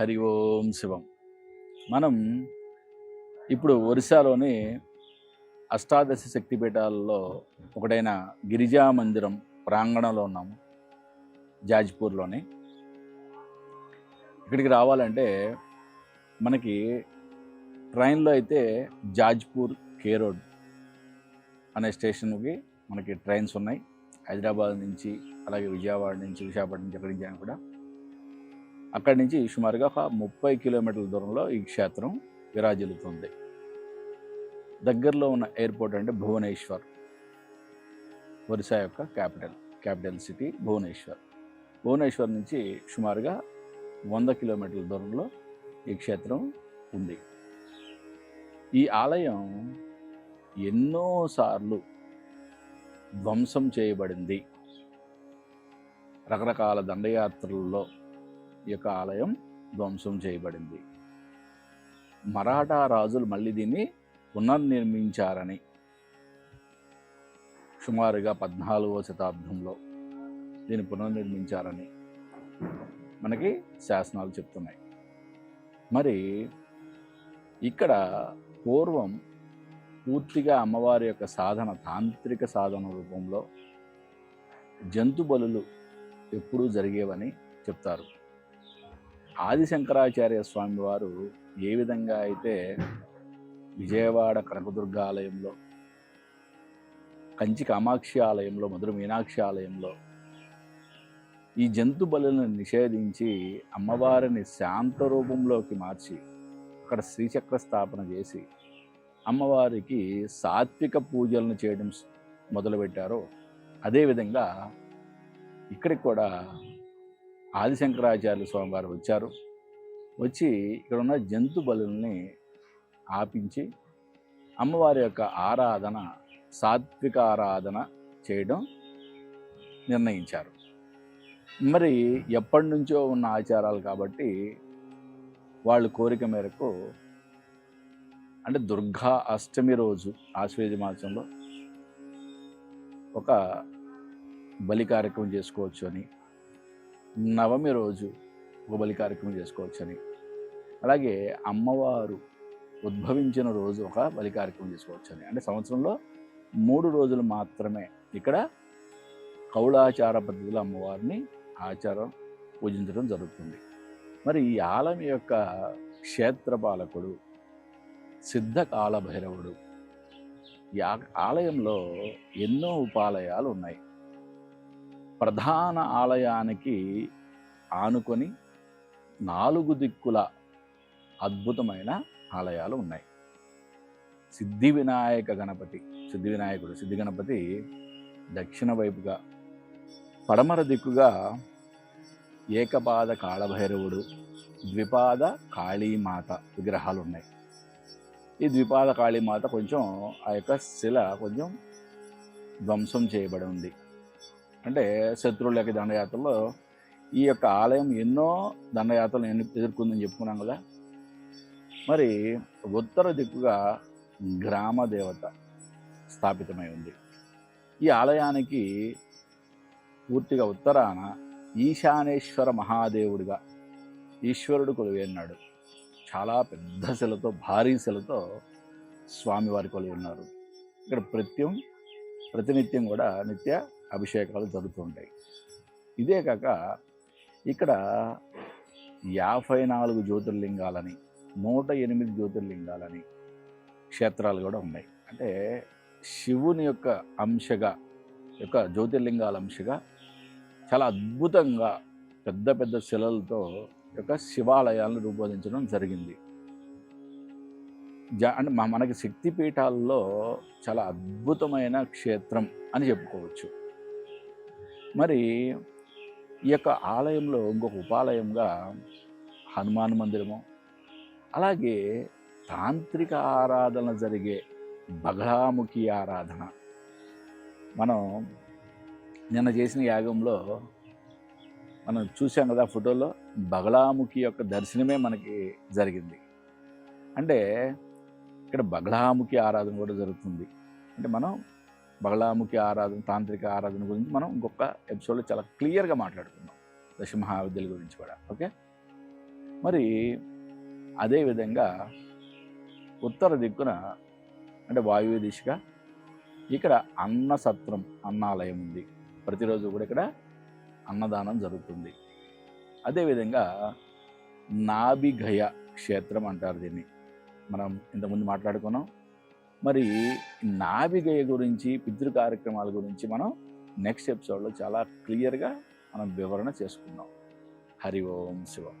హరి ఓం శివం. మనం ఇప్పుడు ఒరిస్సాలోని అష్టాదశ శక్తిపీఠాలలో ఒకటైన గిరిజా మందిరం ప్రాంగణంలో ఉన్నాము జాజ్పూర్లోని. ఇక్కడికి రావాలంటే మనకి ట్రైన్లో అయితే జాజ్పూర్ కే రోడ్ అనే స్టేషన్కి మనకి ట్రైన్స్ ఉన్నాయి. హైదరాబాద్ నుంచి అలాగే విజయవాడ నుంచి విశాఖపట్నం నుంచి ఎక్కడి నుంచి కూడా అక్కడి నుంచి సుమారుగా ఒక ముప్పై కిలోమీటర్ల దూరంలో ఈ క్షేత్రం విరాజిల్లుతుంది. దగ్గరలో ఉన్న ఎయిర్పోర్ట్ అంటే భువనేశ్వర్ ఒరిస్సా యొక్క capital capital city Bhubaneswar. Bhubaneswar నుంచి సుమారుగా వంద కిలోమీటర్ల దూరంలో ఈ క్షేత్రం ఉంది. ఈ ఆలయం ఎన్నోసార్లు ధ్వంసం చేయబడింది. రకరకాల దండయాత్రల్లో ఈ యొక్క ఆలయం ధ్వంసం చేయబడింది. మరాఠా రాజులు మళ్ళీ దీన్ని పునర్నిర్మించారని సుమారుగా పద్నాలుగవ శతాబ్దంలో దీన్ని పునర్నిర్మించారని మనకి శాసనాలు చెప్తున్నాయి. మరి ఇక్కడ పూర్వం పూర్తిగా అమ్మవారి యొక్క సాధన తాంత్రిక సాధన రూపంలో జంతు బలులు ఎప్పుడూ జరిగేవని చెప్తారు. ఆది శంకరాచార్య స్వామి వారు ఏ విధంగా అయితే విజయవాడ కనకదుర్గ ఆలయంలో కంచి కామాక్షి ఆలయంలో మధుర మీనాక్షి ఆలయంలో ఈ జంతు బలులను నిషేధించి అమ్మవారిని శాంత రూపంలోకి మార్చి అక్కడ శ్రీచక్ర స్థాపన చేసి అమ్మవారికి సాత్విక పూజలను చేయడం మొదలుపెట్టారో అదేవిధంగా ఇక్కడికి కూడా ఆదిశంకరాచార్య స్వామి వారు వచ్చారు. వచ్చి ఇక్కడ ఉన్న జంతు బలుల్ని ఆపించి అమ్మవారి యొక్క ఆరాధన సాత్విక ఆరాధన చేయడం నిర్ణయించారు. మరి ఎప్పటి నుంచో ఉన్న ఆచారాలు కాబట్టి వాళ్ళ కోరిక మేరకు అంటే దుర్గా అష్టమి రోజు ఆశ్వేజ మాసంలో ఒక బలి కార్యక్రమం చేసుకోవచ్చు అని నవమి రోజు ఒక బలి కార్యక్రమం చేసుకోవచ్చని. అలాగే అమ్మవారు ఉద్భవించిన రోజు ఒక బలి కార్యక్రమం చేసుకోవచ్చని. అంటే సంవత్సరంలో మూడు రోజులు మాత్రమే ఇక్కడ కౌళాచార పద్ధతిలో అమ్మవారిని ఆచారం పూజించడం జరుగుతుంది. మరి ఈ ఆలయం యొక్క క్షేత్రపాలకుడు సిద్ధకాల భైరవుడు ఈ ఆలయంలో ఎన్నో ఉపాలయాలు ఉన్నాయి. ప్రధాన ఆలయానికి ఆనుకొని నాలుగు దిక్కుల అద్భుతమైన ఆలయాలు ఉన్నాయి. సిద్ధి వినాయక గణపతి సిద్ధి వినాయకుడు సిద్ధి గణపతి దక్షిణ వైపుగా పడమర దిక్కుగా ఏకపాద కాళభైరవుడు ద్విపాద కాళీమాత విగ్రహాలు ఉన్నాయి ఈ ద్విపాద కాళీమాత కొంచెం ఆ యొక్క శిల కొంచెం ధ్వంసం చేయబడి ఉంది. అంటే శత్రువుల యొక్క దండయాత్రలో ఈ యొక్క ఆలయం ఎన్నో దండయాత్రలు ఎన్ని ఎదుర్కొందని చెప్పుకున్నాం కదా. మరి ఉత్తర దిక్కుగా గ్రామ దేవత స్థాపితమై ఉంది. ఈ ఆలయానికి పూర్తిగా ఉత్తరాన ఈశానేశ్వర మహాదేవుడిగా ఈశ్వరుడు కొలువేన్నాడు చాలా పెద్ద శిలతో భారీ శిలతో స్వామివారి కొలువై ఉన్నారు ఇక్కడ ప్రత్యం ప్రతినిత్యం కూడా నిత్య అభిషేకాలు జరుగుతుంటాయి. ఇదే కాక ఇక్కడ యాభై నాలుగు జ్యోతిర్లింగాలని నూట ఎనిమిది జ్యోతిర్లింగాలని క్షేత్రాలు కూడా ఉన్నాయి. అంటే శివుని యొక్క అంశగా యొక్క జ్యోతిర్లింగాల అంశగా చాలా అద్భుతంగా పెద్ద పెద్ద శిలలతో యొక్క శివాలయాలను రూపొందించడం జరిగింది. జ అంటే మనకి శక్తిపీఠాల్లో చాలా అద్భుతమైన క్షేత్రం అని చెప్పుకోవచ్చు. మరి ఈ యొక్క ఆలయంలో ఇంకొక ఉపాలయంగా హనుమాన్ మందిరము అలాగే తాంత్రిక ఆరాధన జరిగే బగళాముఖి ఆరాధన. మనం నిన్న చేసిన యాగంలో మనం చూసాం కదా ఫోటోలో బగళాముఖి యొక్క దర్శనమే మనకి జరిగింది. అంటే ఇక్కడ బగళాముఖి ఆరాధన కూడా జరుగుతుంది. అంటే మనం బగళాముఖి ఆరాధన తాంత్రిక ఆరాధన గురించి మనం ఇంకొక ఎపిసోడ్లో చాలా క్లియర్గా మాట్లాడుకుందాం. దశమహావిద్యల గురించి కూడా ఓకే? మరి అదేవిధంగా ఉత్తర దిక్కున అంటే వాయువ్య దిశగా ఇక్కడ అన్నసత్రం అన్నాలయం ఉంది. ప్రతిరోజు కూడా ఇక్కడ అన్నదానం జరుగుతుంది. అదేవిధంగా నాభిగయ క్షేత్రం అంటారు దీన్ని. మనం ఇంతకుముందు మాట్లాడుకున్నాం. మరి నావిగయ గురించి పితృ కార్యక్రమాల గురించి మనం నెక్స్ట్ ఎపిసోడ్లో చాలా క్లియర్గా మనం వివరణ చేసుకుందాం. హరి ఓం శివం.